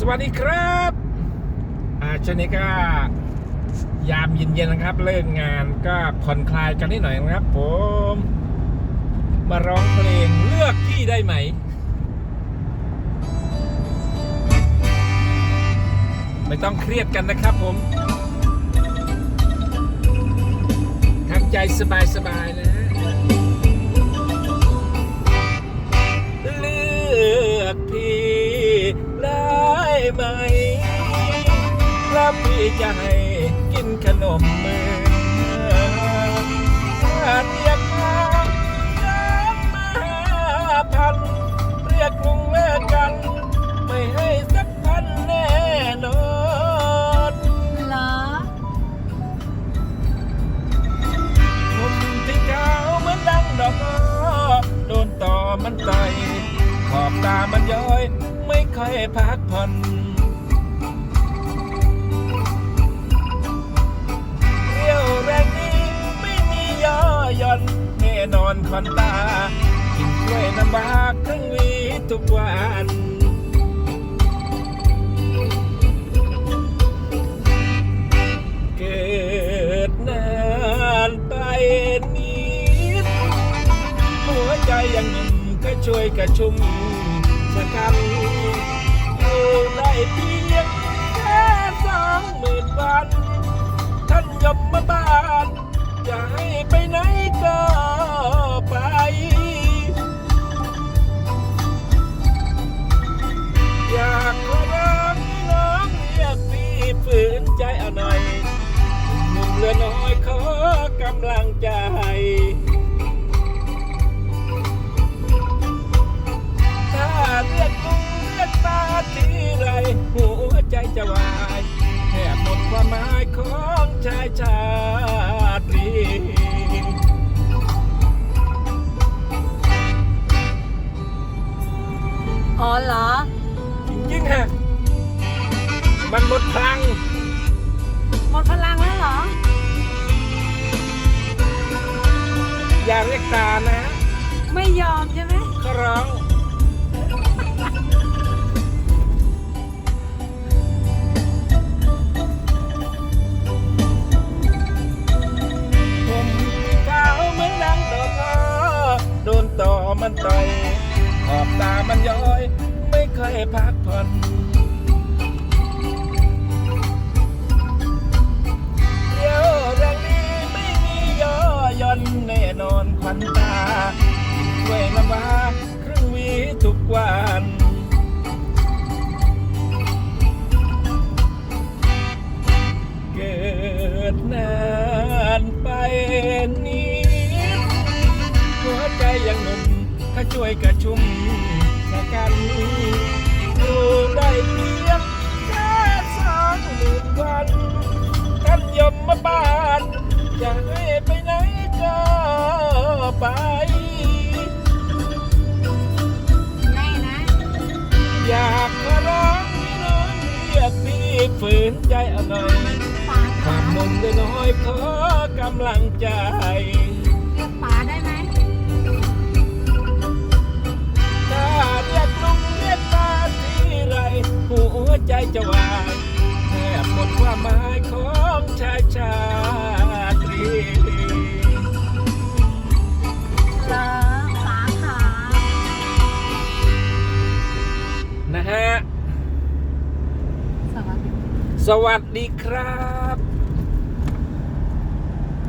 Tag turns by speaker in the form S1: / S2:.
S1: สวัสดีครับอาชนี้ก็ยามเย็นๆนะครับ เลิกงานก็ผ่อนคลายกันนิดหน่อยนะครับ ผม มาร้องเพลงเลือกพี่ได้ไหม ไม่ต้องเครียดกันนะครับผมทำใจสบายๆนะ ได้ไหม แล้วพี่จะให้กินขนมมือถ้าเรียกมาย้ำมาพัน เรียกลุงเลิกกัน ไม่ให้สักพันแน่นอน
S2: เหรอ
S1: ผมที่ขาวเหมือนดังดอกโดนต่อมันต่อยขอบตามันย้อย อยพักผ่อนเรี่ยวแรงนี้ไม่มีย่อย่อนแน่นอนคอนตา กินกล้วยน้ำว้าครึ่งวีทุกวันเกิดนานไปนิดหัวใจยังนุ่มก็ช่วยกระชุ่ม ชะกันอยู่ได้เพียงแค่สองหมื่นวัน ท่านยมมาบานจะให้ไปไหนก็ไปอยากขอร้องให้น้องเรียกพี่ฝืนใจเอาหน่อยหนุ่มเหลือน้อยขอกำลังใจ ชายชาตรี
S2: อ๋อเหรอ
S1: จริงๆฮะ มันหมดพลัง
S2: หมดพลังแล้วเหรอ
S1: อย่าเรียกตานะ
S2: ไม่ยอมใช่ไหม
S1: มันต่อยขอบตามันย้อย ไม่เคยพักผ่อนเดี๋ยวแรงนี้ไม่มีย่อย่อนแน่นอนควันตาด้วยน้ำว้าครึ่งวีทุกวันเกิดนานไปนิดหัวใจยังหนุ่ม ถ้าช่วยกระชุ่มชะกันอยู่ได้เพียงแค่สองหมื่นวันท่านยมมาบ้านจะให้ไปไหนก็ไป
S2: ไม่นะ
S1: อยากขอร้องให้น้องเรียกพี่ฝืนใจเอาหน่อย
S2: ป๋า
S1: ความนมได้น้อยขอกำลังใจ หมดความหมายของชายชาตรี
S2: เหรอป๋าขา
S1: นะฮะ
S2: สวัสดี
S1: สวัสดีครับ